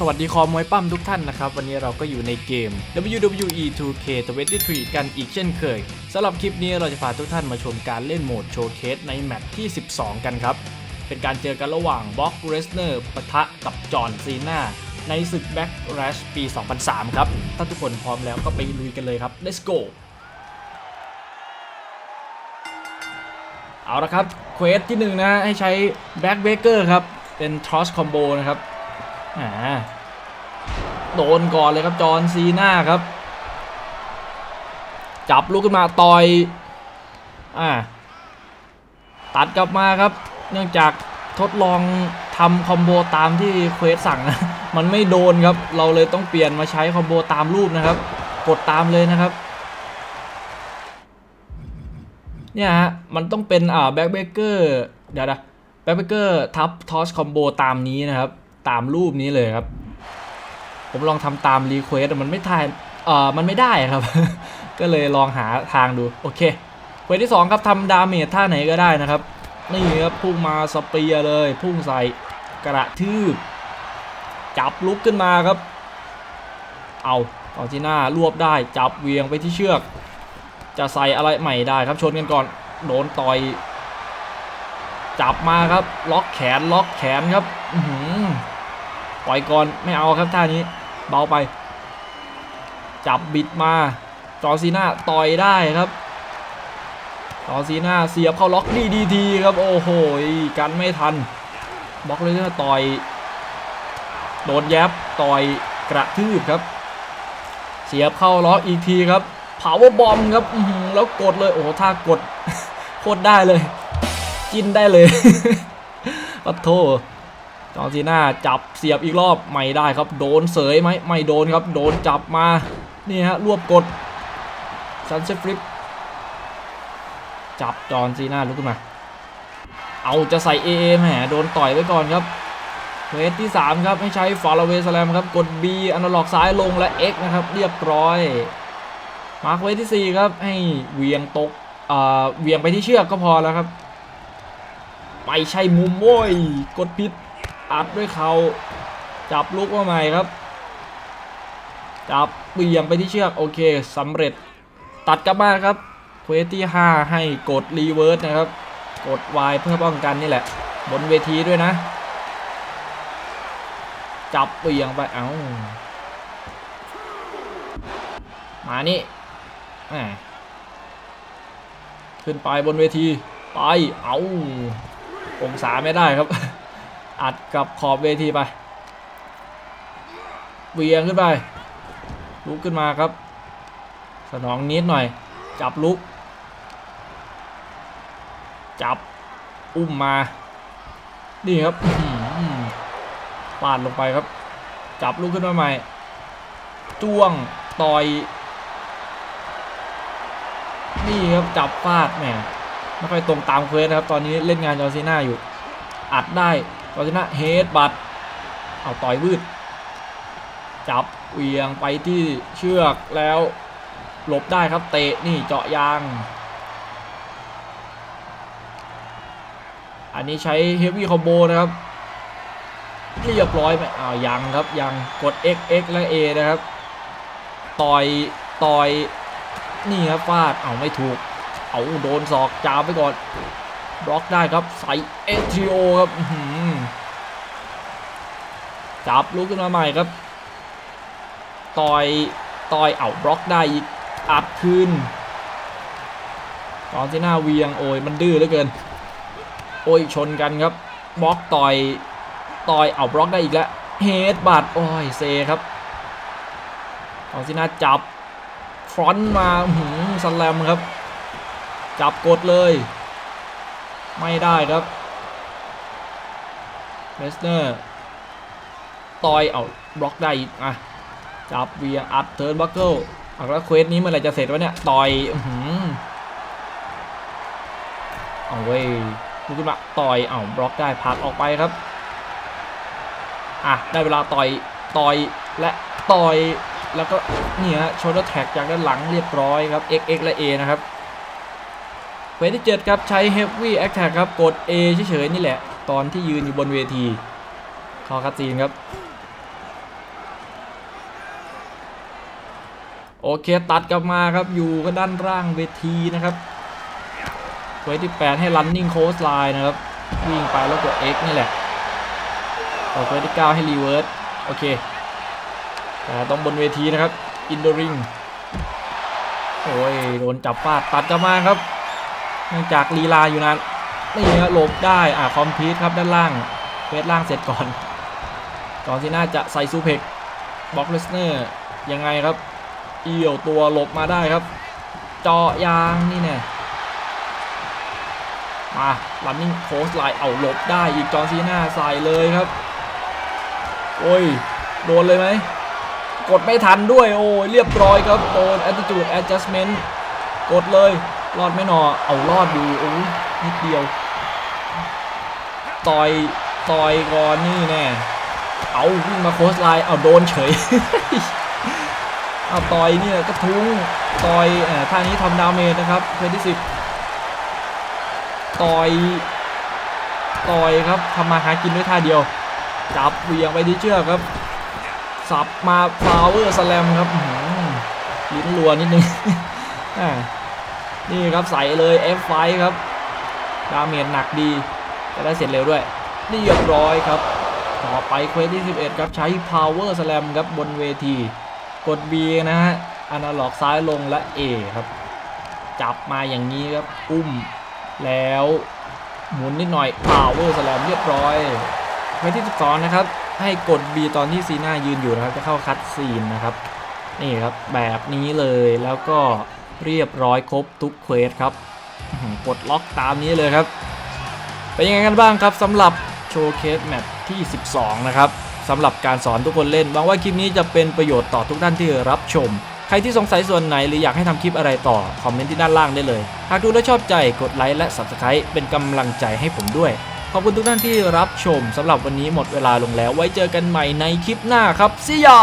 สวัสดีคอมวยปั้มทุกท่านนะครับ วันนี้เราก็อยู่ในเกม WWE 2K23 กันอีกเช่นเคยสำหรับคลิปนี้เราจะพาทุกท่านมาชมการเล่นโหมดโชว์เคสในแมตช์ที่ 12 กันครับ เป็นการเจอกันระหว่างบ็อกเรสเนอร์ปะทะกับจอห์นซีนาในศึกแบ็กแรชปี 2003 ครับ ถ้าทุกคนพร้อมแล้วก็ไปลุยกันเลยครับ let's go เอาละครับเควสที่หนึ่งนะฮะให้ใช้แบ็กเบเกอร์ครับ เป็นทรอสคอมโบนะครับ อ่าโดนก่อนเลยครับจอนซีนาครับ จับลูกขึ้นมาต่อยอ่าตัดกลับมาครับ เนื่องจากทดลองทำคอมโบตามที่เควสสั่งนะมันไม่โดนครับ เราเลยต้องเปลี่ยนมาใช้คอมโบตามรูปนะครับ กดตามเลยนะครับเนี่ยฮะมันต้องเป็นอ่าแบ็คเบเกอร์เดี๋ยวนะแบ็คเบเกอร์ทับทอสคอมโบตามนี้นะครับ ตามรูปนี้เลยครับ ผมลองทำตามรีเควสมันไม่ทายเอ่อมันไม่ได้ครับ ก็เลยลองหาทางดู โอเคเควสที่ 2 ครับทำดาเมจท่าไหนก็ได้นะครับ นี่ครับพุ่งมาสเปียเลย พุ่งใส่กระทืบจับลุกขึ้นมาครับ เอาตอที่หน้ารวบได้จับเวียงไปที่เชือก จะใส่อะไรใหม่ได้ครับชนกันก่อนโดนต่อย จับมาครับ ล็อกแขนล็อกแขนครับอื ปล่อยก่อนไม่เอาครับท่านี้เบาไป จับบิดมาจอซีน่าต่อยได้ครับจอซีน่าเสียบเข้าล็อกดีดีทีครับโอ้โหกันไม่ทันบล็อกเลยนะต่อยโดนแยบต่อยกระทืบครับ เสียบเข้าล็อกอีกทีครับเผาวบอมครับแล้วกดเลยโอ้ท่ากดโคตรได้เลย กินได้เลยขอโทษ จอร์ซีน่าจับเสียบอีกรอบไม่ได้ครับโดนเสยไหมไม่โดนครับโดนจับมานี่ฮะรวบกดซันเซฟลิปจับจอร์ซีน่าลุกขึ้นมา เอาจะใส่ AA แหมโดนต่อยไว้ก่อนครับเวทที่ 3 ครับให้ใช้ฟาร์เวสแลมครับ กด B อนาล็อกซ้ายลงและ X นะครับ เรียบร้อย มาร์คเวทที่ 4 ครับ ให้เวียงตกเอ่อเวียงไปที่เชือกก็พอแล้วครับไม่ใช่มุมโว้ย กดผิด อัดด้วยเขาจับลูกมาใหม่ครับ จับเบี่ยงไปที่เชือกโอเคสำเร็จตัดกลับมาครับเควสที่ 5 ให้กดรีเวิร์สนะครับ กด Y เพื่อป้องกันนี่แหละ บนเวทีด้วยนะ จับเบี่ยงไปเอ้ามานี่ขึ้นไปบนเวที ไป เอาองศาไม่ได้ครับ อัดกับขอบเวทีไปเวียงขึ้นไป ลุกขึ้นมาครับ สนองนิดหน่อย จับลุก จับ อุ้มมา นี่ครับปาดลงไปครับ จับลุกขึ้นมาใหม่ จ้วง ต่อย นี่ครับ จับฟาดแหมไม่ค่อยตรงตามเควสนะครับ ตอนนี้เล่นงานจอซีน่าอยู่ อัดได้ จอร์ซีน่าเฮดบัตเอาต่อยวืด จับเวียงไปที่เชือกแล้วหลบได้ครับเตะนี่เจาะยาง อันนี้ใช้เฮฟวี่คอมโบนะครับเรียบร้อยไหมอ้าวยังครับยังกด X X และ A นะครับ ต่อยต่อยนี่ครับฟาดเอาไม่ถูก เอาโดนศอกจามไปก่อน บล็อกได้ครับใส่เอทีโอครับจับลุกขึ้นมาใหม่ครับ ต่อยต่อยเอาบล็อกได้อีกอัดคืนตอนที่หน้าเวียงโอ้ยมันดื้อเหลือเกิน โอ้ยชนกันครับบล็อกต่อยต่อยเอาบล็อกได้อีกแล้วเฮดบัตโอ้ยเซครับตอนที่หน้าจับฟรอนต์มาหืมสแลมครับ จับกดเลย ไม่ได้ครับเลสเนอร์ต่อยเอาบล็อกได้อีกอะจับเวียงอัดเทิร์นบัคเกิลอาแล้วเควสนี้เมื่อไหร่จะเสร็จวะเนี่ยต่อยอื้อหือเอาเว้ยลุกขึ้นมาต่อยเอาบล็อกได้ผลักออกไปครับอะได้เวลาต่อยต่อยและต่อยแล้วก็เนี่ฮะโชว์แท็กจากด้านหลังเรียบร้อยครับ X X และ A นะครับ เฟสที่ 7 ครับใช้เฮฟวี่แอคแท็กครับกด A เฉยๆนี่แหละ ตอนที่ยืนอยู่บนเวทีคอคาซีนครับ โอเคตัดกลับมาครับอยู่ก็ด้านร่างเวทีนะครับเฟสที่ 8 ให้ running close line นะครับ วิ่งไปแล้วกด X นี่แหละต่อเฟสที่ 9 ให้รีเวิร์สโอเคแต่ต้องบนเวทีนะครับอินโดริงโอ้ยโดนจับฟาดตัดกลับมาครับ เนื่องจากลีลาอยู่นานนี่ฮะหลบได้อ่าคอมพีทครับด้านล่างเวทล่างเสร็จก่อนก่อนที่น่าจะใส่ซูเพกบ็อกเลสเนอร์ยังไงครับ เอี่ยวตัวหลบมาได้ครับเจาะยางนี่แน่มา running coast line เอาหลบได้อีกจอร์ซีน่าใส่เลยครับ โอ้ย โดนเลยไหม กดไม่ทันด้วย โอ้ย เรียบร้อยครับ โดน attitude adjustment กดเลย รอดไม่หนอเอารอดอยู่โอ้นิดเดียว ต่อยต่อยก่อนนี่แน่เอาวิ่งมาโคสไลน์เอาโดนเฉยเอาต่อยเนี่ยก็ทุ้งต่อยท่านี้ทำดาเมจนะครับเพจที่สิบต่อยต่อยครับทำมาหากินด้วยท่าเดียว จับเวียงไปที่เชือกครับ สับมาฟาวเวอร์สแลมครับลิ้นรัวนิดนึงอ่า นี่ครับใส่เลย F5 ครับ ดาเมจหนักดีจะได้เสร็จเร็วด้วยนี่เรียบร้อยครับ ต่อไปเควสที่ 11 ครับใช้ power slam ครับบนเวที กด B นะฮะอนาล็อกซ้ายลงและ A ครับ จับมาอย่างนี้ครับ อุ้มแล้วหมุนนิดหน่อย power slam เรียบร้อยเควสที่ 12 นะครับ ให้กด B ตอนที่ซีน่ายืนอยู่นะครับ จะเข้าคัดซีนนะครับ นี่ครับแบบนี้เลยแล้วก็ เรียบร้อยครบทุกเควสครับอื้อหือกดล็อกตามนี้เลยครับ เป็นยังไงกันบ้างครับสำหรับโชว์เคสแมตที่ 12 นะครับสำหรับการสอนทุกคนเล่นหวังว่าคลิปนี้จะเป็นประโยชน์ต่อทุกท่านที่รับชม ใครที่สงสัยส่วนไหนหรืออยากให้ทำคลิปอะไรต่อ คอมเมนต์ที่ด้านล่างได้เลย หากดูแล้วชอบใจกดไลค์และ Subscribe เป็นกำลังใจให้ผมด้วย ขอบคุณทุกท่านที่รับชมสำหรับวันนี้หมดเวลาลงแล้ว ไว้เจอกันใหม่ในคลิปหน้าครับ See ya